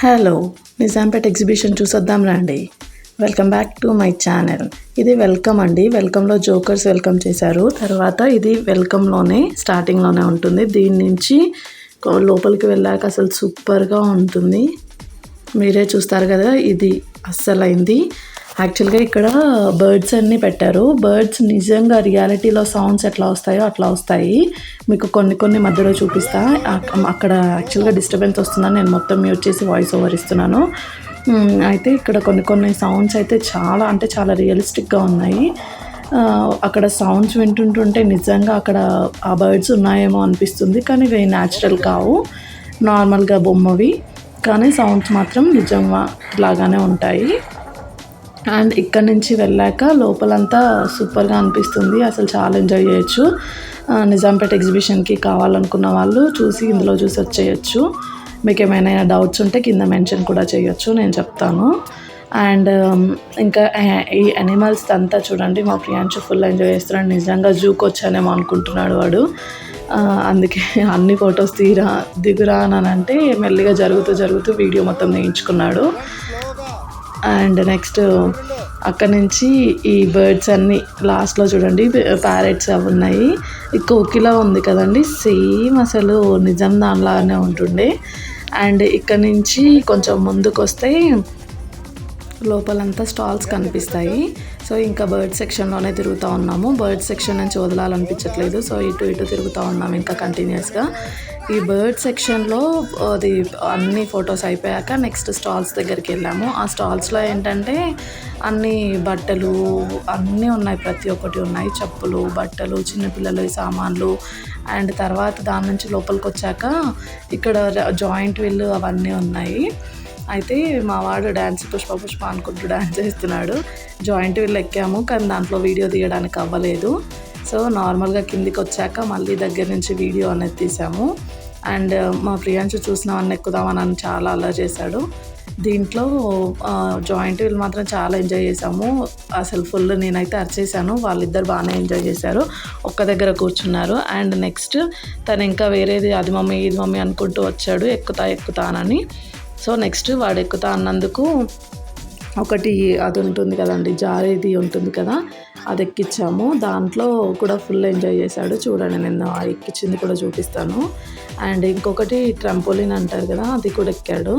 Hello Nizampet exhibition చూసొద్దాం రండి welcome back to my channel ఇది వెల్కమ్ అండి. వెల్కమ్లో జోకర్స్ వెల్కమ్ చేశారు. తర్వాత ఇది వెల్కమ్లోనే స్టార్టింగ్లోనే ఉంటుంది. దీని నుంచి లోపలికి వెళ్ళాక అసలు సూపర్గా ఉంటుంది. మీరే చూస్తారు కదా ఇది అస్సలైంది. యాక్చువల్గా ఇక్కడ బర్డ్స్ అన్నీ పెట్టారు. బర్డ్స్ నిజంగా రియాలిటీలో సౌండ్స్ ఎట్లా వస్తాయో అట్లా వస్తాయి. మీకు కొన్ని కొన్ని మధ్యలో చూపిస్తా. అక్కడ యాక్చువల్గా డిస్టర్బెన్స్ వస్తుందని నేను మొత్తం మ్యూట్ చేసి వాయిస్ ఓవర్ ఇస్తున్నాను. అయితే ఇక్కడ కొన్ని కొన్ని సౌండ్స్ అయితే చాలా అంటే చాలా రియలిస్టిక్గా ఉన్నాయి. అక్కడ సౌండ్స్ వింటుంటుంటే నిజంగా అక్కడ ఆ బర్డ్స్ ఉన్నాయేమో అనిపిస్తుంది. కానీ ఇవి న్యాచురల్ కావు. నార్మల్గా బొమ్మవి. కానీ సౌండ్స్ మాత్రం నిజంగా లాగానే ఉంటాయి. అండ్ ఇక్కడ నుంచి వెళ్ళాక లోపలంతా సూపర్గా అనిపిస్తుంది. అసలు చాలా ఎంజాయ్ చేయొచ్చు. నిజాంపేట ఎగ్జిబిషన్కి కావాలనుకున్న వాళ్ళు చూసి ఇందులో చూసి వచ్చేయచ్చు. మీకు ఏమైనా డౌట్స్ ఉంటే కింద మెన్షన్ కూడా చేయొచ్చు. నేను చెప్తాను. అండ్ ఇంకా ఈ అనిమల్స్ అంతా చూడండి. మా ప్రియాంశు ఫుల్ ఎంజాయ్ చేస్తున్నాడు. నిజంగా జూకి వచ్చానేమో అనుకుంటున్నాడు వాడు. అందుకే అన్ని ఫొటోస్ తీరా దిగురా అని అంటే మెల్లిగా జరుగుతూ జరుగుతూ వీడియో మొత్తం నేర్చుకున్నాడు అండ్ నెక్స్ట్ అక్కడ నుంచి ఈ బర్డ్స్ అన్నీ లాస్ట్లో చూడండి ప్యారెట్స్ అవి ఉన్నాయి. ఈ ఉంది కదండి సేమ్ అసలు నిజం దానిలాగానే ఉంటుండే. అండ్ ఇక్కడ నుంచి కొంచెం ముందుకు వస్తే లోపలంతా స్టాల్స్ కనిపిస్తాయి. సో ఇంకా బర్డ్ సెక్షన్లోనే తిరుగుతూ ఉన్నాము. బర్డ్ సెక్షన్ నుంచి వదలాలనిపించట్లేదు. సో ఇటు ఇటు తిరుగుతూ ఉన్నాము ఇంకా కంటిన్యూస్గా. ఈ బర్డ్ సెక్షన్లో అది అన్ని ఫొటోస్ అయిపోయాక నెక్స్ట్ స్టాల్స్ దగ్గరికి వెళ్ళాము. ఆ స్టాల్స్లో ఏంటంటే అన్ని బట్టలు అన్నీ ఉన్నాయి. ప్రతి ఒక్కటి ఉన్నాయి. చెప్పులు బట్టలు చిన్నపిల్లలు సామాన్లు. అండ్ తర్వాత దాని నుంచి లోపలికి వచ్చాక ఇక్కడ జాయింట్ వీళ్ళు అవన్నీ ఉన్నాయి. అయితే మా వాడు డ్యాన్స్ పుష్ప పుష్ప అనుకుంటూ డ్యాన్స్ చేస్తున్నాడు. జాయింట్ వీల్ ఎక్కాము కానీ దాంట్లో వీడియో తీయడానికి అవ్వలేదు. సో నార్మల్గా కిందికి వచ్చాక మళ్ళీ దగ్గర నుంచి వీడియో అనేది తీసాము. అండ్ uh, మా ప్రియాంశు చూసినామని ఎక్కుదామని అని చాలా అలా చేశాడు. దీంట్లో జాయింట్ వీల్ మాత్రం చాలా ఎంజాయ్ చేసాము అసలు ఫుల్ నేనైతే అరిచేసాను వాళ్ళిద్దరు బాగానే ఎంజాయ్ చేశారు. ఒక్క దగ్గర కూర్చున్నారు. అండ్ నెక్స్ట్ తను ఇంకా వేరేది అది మమ్మీ ఇది మమ్మీ అనుకుంటూ వచ్చాడు. ఎక్కుతా ఎక్కుతానని. సో నెక్స్ట్ వాడు ఎక్కుతా అన్నందుకు ఒకటి అది ఉంటుంది కదండి జారేది ఉంటుంది కదా అది ఎక్కించాము దాంట్లో కూడా ఫుల్ ఎంజాయ్ చేశాడు. చూడండి నేను ఎక్కించింది కూడా చూపిస్తాను. అండ్ ఇంకొకటి ట్రంపోలిన్ అంటారు కదా అది కూడా ఎక్కాడు.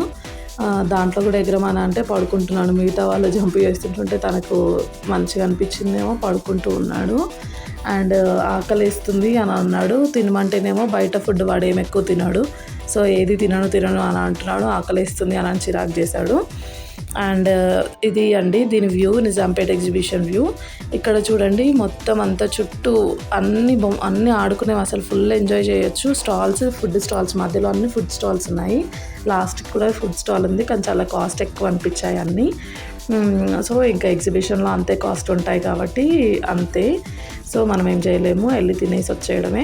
దాంట్లో కూడా ఎగరమని అంటే పడుకుంటున్నాడు. మిగతా వాళ్ళు జంప్ చేస్తుంటుంటే తనకు మంచిగా అనిపించిందేమో పడుకుంటూ ఉన్నాడు. అండ్ ఆకలి వేస్తుంది అని అన్నాడు. తినమంటేనేమో బయట ఫుడ్ వాడు ఏమి ఎక్కువ తినాడు. సో ఏది తినను తినను అని అంటున్నాడు ఆకలి వేస్తుంది అని అని చిరాకు చేశాడు. అండ్ uh, ఇది అండి దీని వ్యూ నిజాంపేట ఎగ్జిబిషన్ వ్యూ. ఇక్కడ చూడండి మొత్తం అంతా చుట్టూ అన్ని బొమ్మ అన్ని ఆడుకునేవి అసలు ఫుల్ ఎంజాయ్ చేయొచ్చు. స్టాల్స్ ఫుడ్ స్టాల్స్ మధ్యలో అన్ని ఫుడ్ స్టాల్స్ ఉన్నాయి. లాస్ట్కి కూడా ఫుడ్ స్టాల్ ఉంది కానీ చాలా కాస్ట్ ఎక్కువ అనిపించాయి అన్నీ. Hmm, సో ఇంకా ఎగ్జిబిషన్లో అంతే కాస్ట్ ఉంటాయి కాబట్టి అంతే. సో మనం ఏం చేయలేము వెళ్ళి తినేసి వచ్చేయడమే.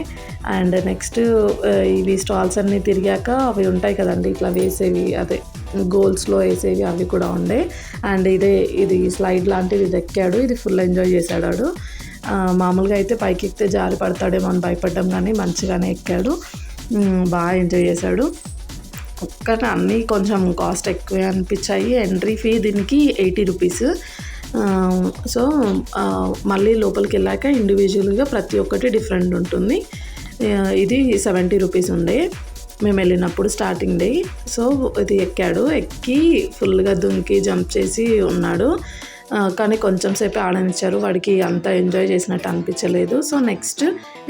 అండ్ నెక్స్ట్ ఇవి స్టాల్స్ అన్నీ తిరిగాక అవి ఉంటాయి కదండి ఇట్లా వేసేవి అదే గోల్స్లో వేసేవి అవి కూడా ఉండే. అండ్ ఇదే ఇది స్లైడ్ లాంటిది ఇది ఎక్కాడు ఇది ఫుల్ ఎంజాయ్ చేశాడు ఆడు. మామూలుగా అయితే పైకి ఎక్కితే జారి పడతాడేమో అని భయపడ్డం కానీ మంచిగానే ఎక్కాడు. బాగా ఎంజాయ్ చేశాడు. ఒక్కటి అన్నీ కొంచెం కాస్ట్ ఎక్కువే అనిపించాయి. ఎంట్రీ ఫీ దీనికి ఎయిటీ రూపీస్. సో మళ్ళీ లోపలికి వెళ్ళాక ఇండివిజువల్గా ప్రతి ఒక్కటి డిఫరెంట్ ఉంటుంది. ఇది సెవెంటీ రూపీస్ ఉండే. మేము వెళ్ళినప్పుడు స్టార్టింగ్ డే సో ఇది ఎక్కాడు. ఎక్కి ఫుల్గా దుంకి జంప్ చేసి ఉన్నాడు. కానీ కొంచెం సేపు ఆడనిచ్చారు వాడికి అంత ఎంజాయ్ చేసినట్టు అనిపించలేదు. సో నెక్స్ట్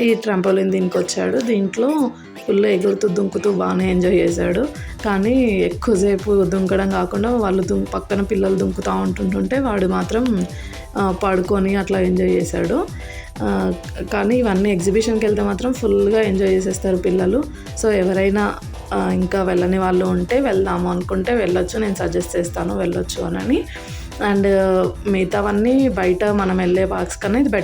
ఈ ట్రంపోలిన్ దీనికి వచ్చాడు దీంట్లో ఫుల్ ఎగురుతూ దుంకుతూ బాగానే ఎంజాయ్ చేశాడు. కానీ ఎక్కువసేపు దుంకడం కాకుండా వాళ్ళు దుం పక్కన పిల్లలు దుంకుతూ ఉంటుంటుంటే వాడు మాత్రం పడుకొని అట్లా ఎంజాయ్ చేశాడు. కానీ ఇవన్నీ ఎగ్జిబిషన్కి వెళ్తే మాత్రం ఫుల్గా ఎంజాయ్ చేసేస్తారు పిల్లలు. సో ఎవరైనా ఇంకా వెళ్ళని వాళ్ళు ఉంటే వెళ్దాము అనుకుంటే వెళ్ళొచ్చు. నేను సజెస్ట్ చేస్తాను వెళ్ళొచ్చు అని. అండ్ మిగతావన్నీ బయట మనం వెళ్ళే బాక్స్ కన్నా ఇది బెటర్